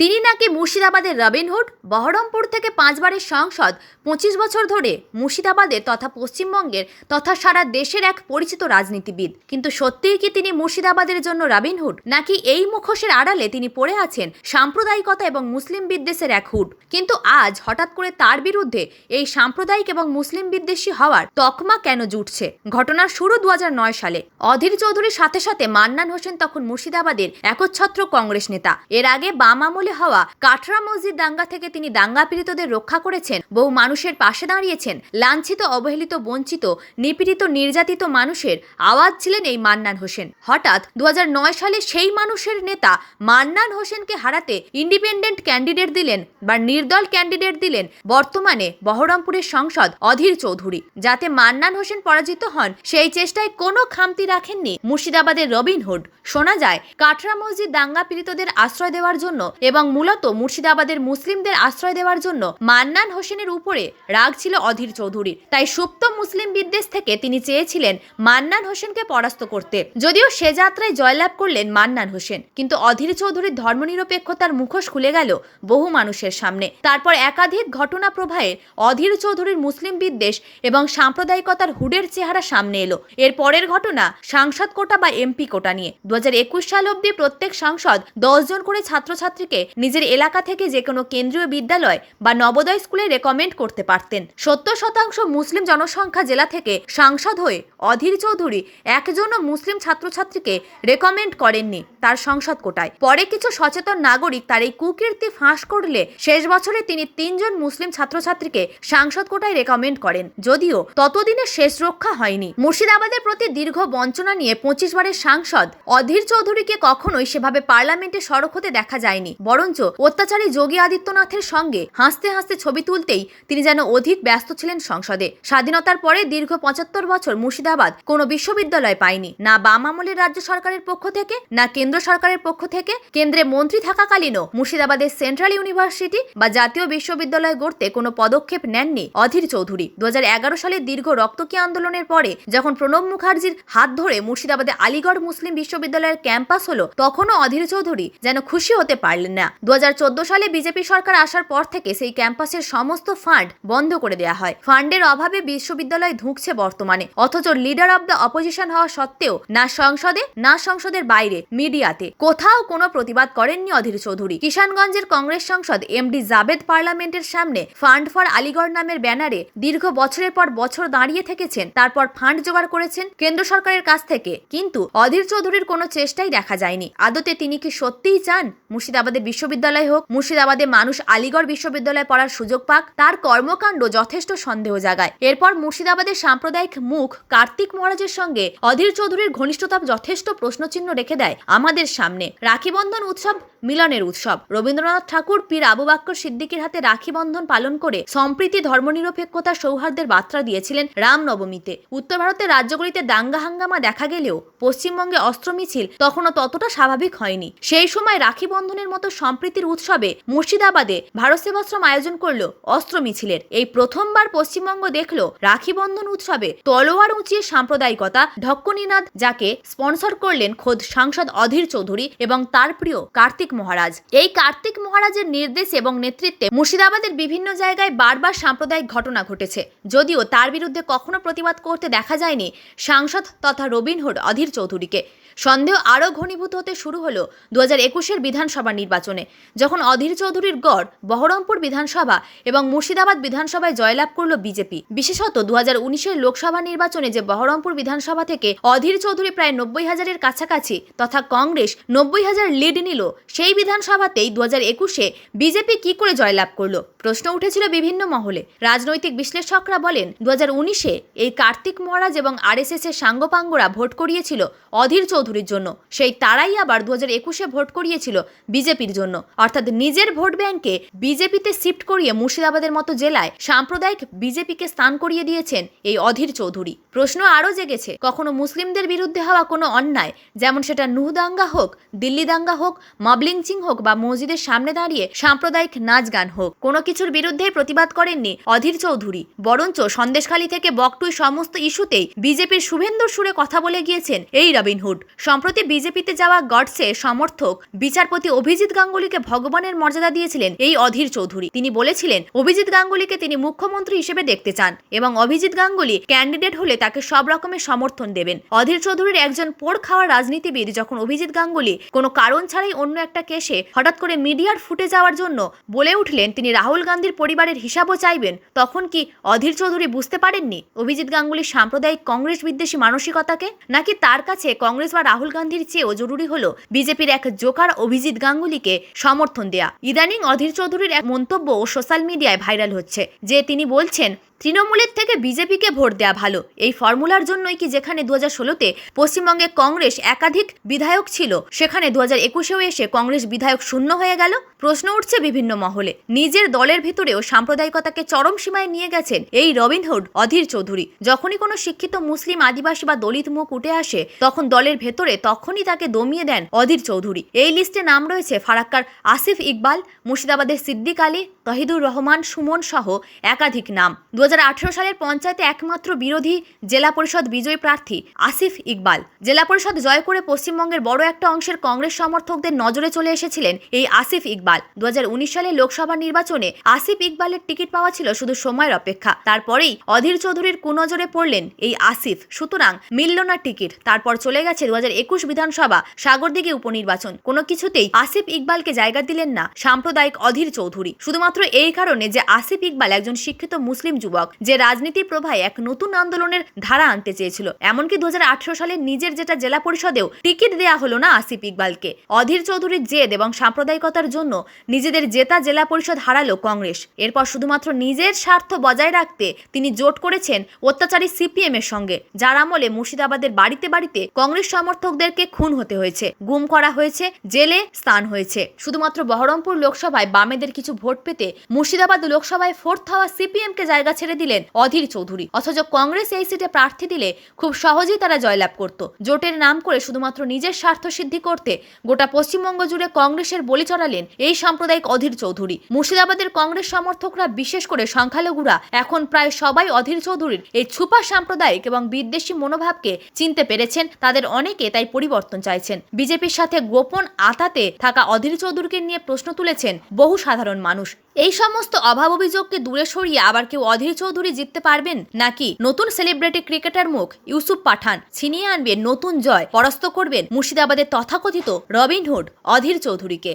তিনি নাকি মুর্শিদাবাদের রবিনহুড বহরমপুর থেকে পাঁচবারের সংসদ, পঁচিশ বছর ধরে মুর্শিদাবাদের তথা পশ্চিমবঙ্গের তথা সারা দেশের এক পরিচিত রাজনীতিবিদ। কিন্তু সত্যিই কি তিনি মুর্শিদাবাদের জন্য রবিনহুড নাকি এই মুখোশের আড়ালে তিনি পড়ে আছেন সাম্প্রদায়িকতা এবং মুসলিম বিদ্বেষের এক হুড? কিন্তু আজ হঠাৎ করে তার বিরুদ্ধে এই সাম্প্রদায়িক এবং মুসলিম বিদ্বেষী হওয়ার তকমা কেন জুটছে? ঘটনার শুরু দু হাজার নয় সালে। অধীর চৌধুরীর সাথে সাথে মান্নান হোসেন তখন মুর্শিদাবাদের একচ্ছত্র কংগ্রেস নেতা। এর আগে বাম আমলে হওয়া কাটরা মসজিদ দাঙ্গা থেকে তিনি দাঙ্গা পীড়িতদের রক্ষা করেছেন। বহু মানুষের পাশে দাঁড়িয়েছেন। লাঞ্ছিত, অবহেলিত, বঞ্চিত, নিপীড়িত, নির্যাতিত মানুষের আওয়াজ ছিলেন এই মান্নান হোসেন। হঠাৎ দু সালে সেই মানুষের নেতা মান্নান হোসেনকে হারাতে ইন্ডিপেন্ডেন্ট ক্যান্ডিডেট দিলেন বা নির্দল ক্যান্ডিডেট দিলেন বর্তমানে বহরমপুরের সংসদ অধীর চৌধুরী। যাতে মান্নান হোসেন পরাজিত হন, সেই চেষ্টায় কোনো খামতি রাখেননি মুর্শিদাবাদের রবিনহুড। শোনা যায়, কাটরা মসজিদ দাঙ্গা পীড়িতদের আশ্রয় দেওয়ার জন্য এবং মূলত মুর্শিদাবাদের মুসলিমদের আশ্রয় দেওয়ার জন্য মান্নান হোসেনের উপরে রাগ ছিল অধীর চৌধুরীর। তাই সুপ্ত মুসলিম বিদ্বেষ থেকে তিনি চেয়েছিলেন মান্নান হোসেনকে পরাস্ত করতে। যদিও সে যাত্রায় জয়লাভ করলেন মান্নান হোসেন, কিন্তু অধীর চৌধুরীর ধর্মনিরপেক্ষতার মুখোশ খুলে গেল বহু মানুষের সামনে। তারপর একাধিক ঘটনা প্রবাহে অধীর চৌধুরীর মুসলিম বিদ্বেষ এবং সাম্প্রদায়িকতার হুডের চেহারা সামনে এলো। এর পরের ঘটনা সাংসদ কোটা বা এমপি কোটা নিয়ে। দু হাজার একুশ সাল অব্দি প্রত্যেক সাংসদ দশজন করে ছাত্রছাত্রীকে নিজের এলাকা থেকে যে কোনো কেন্দ্রীয় বিদ্যালয় বা নবোদয় স্কুলে রেকমেন্ড করতে পারতেন। সত্তর শতাংশ মুসলিম জনসংখ্যা জেলা থেকে সাংসদ হয়ে অধীর চৌধুরী একজনও মুসলিম ছাত্রছাত্রীকে রেকমেন্ড করেননি তার সংসদ কোটায়। পরে কিছু সচেতন নাগরিক তার এই কুকীর্তি ফাঁস করলে শেষ বছরে তিনি তিনজন মুসলিম ছাত্রছাত্রীকে সাংসদ কোটায় রেকমেন্ড করেন। যদিও ততদিনে শেষ রক্ষা হয়নি। মুর্শিদাবাদের প্রতি দীর্ঘ বঞ্চনা নিয়ে পঁচিশ বারের সাংসদ অধীর চৌধুরীকে কখনোই সেভাবে পার্লামেন্টে সড়ক হতে দেখা যায়নি। বরঞ্চ অত্যাচারী যোগী আদিত্যনাথের সঙ্গে হাসতে হাসতে ছবি তুলতেই তিনি যেন অধিক ব্যস্ত ছিলেন সংসদে। স্বাধীনতার পরে দীর্ঘ পঁচাত্তর বছর মুর্শিদাবাদ কোনো বিশ্ববিদ্যালয় পায়নি। না বাম আমলের রাজ্য সরকারের পক্ষ থেকে, না কেন্দ্র সরকারের পক্ষ থেকে কেন্দ্রে মন্ত্রী থাকাকালীনও মুর্শিদাবাদের সেন্ট্রাল ইউনিভার্সিটি বা জাতীয় বিশ্ববিদ্যালয় গড়তে কোনো পদক্ষেপ নেননি অধীর চৌধুরী। দু সালের দীর্ঘ রক্তকী আন্দোলনের পরে যখন প্রণব মুখার্জির হাত ধরে মুর্শিদাবাদে আলিগড় মুসলিম বিশ্ববিদ্যালয়ের ক্যাম্পাস হলো, তখনও অধীর চৌধুরী যেন খুশি হতে পারলেন না। দু হাজার চোদ্দ সালে বিজেপি সরকার আসার পর থেকে সেই ক্যাম্পাসের সমস্ত ফান্ড বন্ধ করে দেওয়া হয়। ফান্ডের অভাবে বিশ্ববিদ্যালয় ধুঁকছে বর্তমানে। অথচ লিডার অব দ্য অপোজিশন হওয়া সত্ত্বেও না সংসদে, না সংসদের বাইরে, মিডিয়াতে। কোথাও কোনো প্রতিবাদ করেননি অধীর চৌধুরী। কিষানগঞ্জের কংগ্রেস সাংসদ এমডি জাবেদ পার্লামেন্টের সামনে ফান্ড ফর আলিগড় নামের ব্যানারে দীর্ঘ বছরের পর বছর দাঁড়িয়ে থেকেছেন, তারপর ফান্ড জোগাড় করেছেন কেন্দ্র সরকারের কাছ থেকে। কিন্তু অধীর চৌধুরীর কোনো চেষ্টাই দেখা যায়নি। আদতে তিনি কি সত্যিই চান মুর্শিদাবাদের বিশ্ববিদ্যালয় হোক, মুর্শিদাবাদে মানুষ আলিগড় বিশ্ববিদ্যালয়ে পড়ার সুযোগ পাক, তার কর্মকাণ্ড যথেষ্ট সন্দেহ জাগায়। এরপর মুর্শিদাবাদের সাম্প্রদায়িক মুখ কার্তিক মহারাজের সঙ্গে অধীর চৌধুরীর ঘনিষ্ঠতা যথেষ্ট প্রশ্নচিহ্ন রেখে দেয় আমাদের সামনে। রাখি বন্ধন উৎসব মিলনের উৎসব। রবীন্দ্রনাথ ঠাকুর, পীর আবু বাক্কর সিদ্দিকীর হাতে রাখি বন্ধন পালন করে সম্প্রীতি, ধর্মনিরপেক্ষতা সৌহার্দ্যের বার্তা দিয়েছিলেন রামনবমীতে। উত্তর ভারতের রাজ্যগুলিতে দাঙ্গা হাঙ্গামা দেখা গেলেও পশ্চিমবঙ্গে অস্ত্র মিছিল তখনও ততটা স্বাভাবিক হয়নি। সেই সময় রাখি বন্ধনের মতো সম্প্রীতির উৎসবে মুর্শিদাবাদে ভারত সেবাশ্রম আয়োজন করল অস্ত্র মিছিলের। এই প্রথমবার পশ্চিমবঙ্গ দেখল রাখি বন্ধন উৎসবে তলোয়ার উঁচিয়ে সাম্প্রদায়িকতা ঢক্কনিনাদ যাকে স্পন্সর করলেন খোদ সাংসদ অধীর চৌধুরী এবং তার প্রিয় কার্তিক মহারাজ। এই কার্তিক মহারাজের নির্দেশ এবং নেতৃত্বে মুর্শিদাবাদের বিভিন্ন জায়গায় বারবার সাম্প্রদায়িক ঘটনা ঘটেছে। যদিও তার বিরুদ্ধে কখনো প্রতিবাদ করতে দেখা যায়নি সাংসদ তথা রবিনহুড অধীর চৌধুরীকে। সন্দেহ আরও ঘনীভূত হতে শুরু হলো দু হাজার একুশের বিধানসভা নির্বাচনে, যখন অধীর চৌধুরীর গড় বহরমপুর বিধানসভা এবং মুর্শিদাবাদ বিধানসভায় জয়লাভ করল বিজেপি। বিশেষত দু হাজার উনিশের লোকসভা নির্বাচনে যে বহরমপুর বিধানসভা থেকে অধীর চৌধুরী প্রায় নব্বই হাজারের কাছাকাছি তথা কংগ্রেস নব্বই হাজার লিড নিল, সেই বিধানসভাতেই দু হাজার একুশে বিজেপি কি করে জয়লাভ করল? প্রশ্ন উঠেছিল বিভিন্ন মহলে। রাজনৈতিক বিশ্লেষকরা বলেন দু হাজার উনিশে এই কার্তিক মহারাজ এবং আরএসএস এর সাঙ্গপাঙ্গরা ভোট করিয়েছিল অধীর চৌধুরীর জন্য। সেই তারাই আবার দু হাজার একুশে ভোট করিয়েছিল বিজেপির জন্য। অর্থাৎ নিজের ভোট ব্যাংকে বিজেপিতে শিফট করিয়ে মুর্শিদাবাদের মতো জেলায় সাম্প্রদায়িক বিজেপিকে স্থান করিয়ে দিয়েছেন এই অধীর চৌধুরী। প্রশ্ন আরও জেগেছে, কখনো মুসলিমদের বিরুদ্ধে হওয়া কোনো অন্যায়, যেমন সেটা নুহ দাঙ্গা হোক দিল্লি দাঙ্গা হোক, মবলিংচিং হোক বা মসজিদের সামনে দাঁড়িয়ে সাম্প্রদায়িক নাচ গান হোক, কোনো কিছুর বিরুদ্ধে প্রতিবাদ করেননি অধীর চৌধুরী। বরঞ্চ সন্দেশখালী থেকে বকটুই সমস্ত ইস্যুতেই বিজেপির শুভেন্দুর সুরে কথা বলে গিয়েছেন এই রবিনহুড। সম্প্রতি বিজেপিতে যাওয়া গডসে সমর্থক বিচারপতি অভিজিৎ গাঙ্গুলিকে ভগবানের মর্যাদা দিয়েছিলেন এই অধীর চৌধুরী। তিনি বলেছিলেন, অভিজিৎ গাঙ্গুলিকে তিনি মুখ্যমন্ত্রী হিসেবে দেখতে চান এবং অভিজিৎ গাঙ্গুলি ক্যান্ডিডেট হলে তাকে সব রকমের সমর্থন দেবেন। অধীর চৌধুরীর একজন পোড় খাওয়া রাজনীতিবিদ যখন অভিজিৎ গাঙ্গুলি কোনো কারণ ছাড়াই অন্য একটা কেসে হঠাৎ করে মিডিয়ার ফুটে যাওয়ার জন্য বলে উঠলেন, তিনি রাহুল গান্ধীর পরিবারের হিসাবও চাইবেন, তখন কি অধীর চৌধুরী বুঝতে পারেননি অভিজিৎ গাঙ্গুলির সাম্প্রদায়িক কংগ্রেস বিদ্বেষী মানসিকতাকে? নাকি তার কাছে কংগ্রেস বা রাহুল গান্ধীর চেয়েও জরুরি হল বিজেপির এক জোকার অভিজিৎ গাঙ্গুলিকে সমর্থন দেয়া। ইদানিং অধীর চৌধুরীর এক মন্তব্য সোশ্যাল মিডিয়ায় ভাইরাল হচ্ছে, যে তিনি বলছেন তৃণমূলের থেকে বিজেপিকে ভোট দেওয়া ভালো। এই ফর্মুলার জন্যই কি যেখানে দু হাজার ষোলোতে পশ্চিমবঙ্গে কংগ্রেস একাধিক বিধায়ক ছিল, সেখানে দু হাজার একুশেও এসে কংগ্রেস বিধায়ক শূন্য হয়ে গেল? প্রশ্ন উঠছে বিভিন্ন মহলে। নিজের দলের ভিতরেও সাম্প্রদায়িকতাকে চরম সীমায় নিয়ে গেছেন এই রবিনহুড অধীর চৌধুরী। যখনই কোনো শিক্ষিত মুসলিম আদিবাসী বা দলিত মুখ উঠে আসে, তখন দলের ভেতরে তখনই তাকে দমিয়ে দেন অধীর চৌধুরী। এই লিস্টে নাম রয়েছে ফারাক্কার আসিফ ইকবাল, মুর্শিদাবাদের সিদ্দিক আলী, তহিদুর রহমান, সুমন সহ একাধিক নাম। দু সালের পঞ্চায়েতে একমাত্র বিরোধী জেলা পরিষদ বিজয়ী প্রার্থী আসিফ ইকবাল। জেলা পরিষদ জয় করে পশ্চিমবঙ্গের বড় একটা অংশের কংগ্রেস সমর্থকদের নজরে চলে এসেছিলেন এই আসিফ ইকবাল। দুহাজার উনিশ সালে লোকসভা নির্বাচনে আসিফ ইকবালের টিকিট পাওয়া ছিল শুধু সময়ের অপেক্ষা। তারপরেই অধীর চৌধুরীর কুনজরে পড়লেন এই আসিফ। সুতরাং মিলল না টিকিট। তারপর চলে গেছে দু একুশ বিধানসভা সাগরদিঘি উপনির্বাচন। কোনো কিছুতেই আসিফ ইকবালকে জায়গা দিলেন না সাম্প্রদায়িক অধীর চৌধুরী। শুধুমাত্র এই কারণে যে আসিফ ইকবাল একজন শিক্ষিত মুসলিম যুবক যে রাজনীতির প্রভায় এক নতুন আন্দোলনের ধারা আনতে চেয়েছিল। এমনকি দু সালে নিজের যেটা জেলা পরিষদেও টিকিট দেয়া হলো না আসিফ ইকবালকে। অধীর চৌধুরীর জেদ এবং সাম্প্রদায়িকতার জন্য নিজেদের জেতা জেলা পরিষদ হারালো কংগ্রেস। এরপর শুধুমাত্র নিজের স্বার্থ বজায় রাখতে তিনি জোট করেছেন অত্যাচারী সিপিএম এর সঙ্গে, যার আমলে মুর্শিদাবাদের বাড়িতে বাড়িতে কংগ্রেস সমর্থকদেরকে খুন হতে হয়েছে। গুম করা হয়েছে, জেলে স্থান হয়েছে। শুধুমাত্র বহরমপুর লোকসভায় বামেদের কিছু ভোট পেতে মুর্শিদাবাদ লোকসভায় ফোর্থ হওয়া সিপিএম কে জায়গা ছেড়ে দিলেন অধীর চৌধুরী। অথচ কংগ্রেস এই সিটে প্রার্থী দিলে খুব সহজেই তারা জয়লাভ করত। জোটের নাম করে শুধুমাত্র নিজের স্বার্থ সিদ্ধি করতে গোটা পশ্চিমবঙ্গ জুড়ে কংগ্রেসের বলি চড়ালেন এই সাম্প্রদায়িক অধীর চৌধুরী। মুর্শিদাবাদের কংগ্রেস সমর্থকরা বিশেষ করে সংখ্যালঘুরা এখন প্রায় সবাই অধীর চৌধুরীর এই ছুপা সাম্প্রদায়িক এবং বিদ্বেষী মনোভাবকে চিনতে পেরেছেন, তাদের অনেকে তাই পরিবর্তন চাইছেন। বিজেপির সাথে গোপন আতাতে থাকা অধীর চৌধুরীকে নিয়ে প্রশ্ন তুলেছেন বহু সাধারণ মানুষ। এই সমস্ত অভাব অভিযোগকে দূরে সরিয়ে আবার কেউ অধীর চৌধুরী জিততে পারবেন নাকি নতুন সেলিব্রিটি ক্রিকেটার মুখ ইউসুফ পাঠান? ছিনিয়ে আনবেন নতুন জয়। পরাস্ত করবেন মুর্শিদাবাদের তথাকথিত রবিনহুড, অধীর চৌধুরীকে।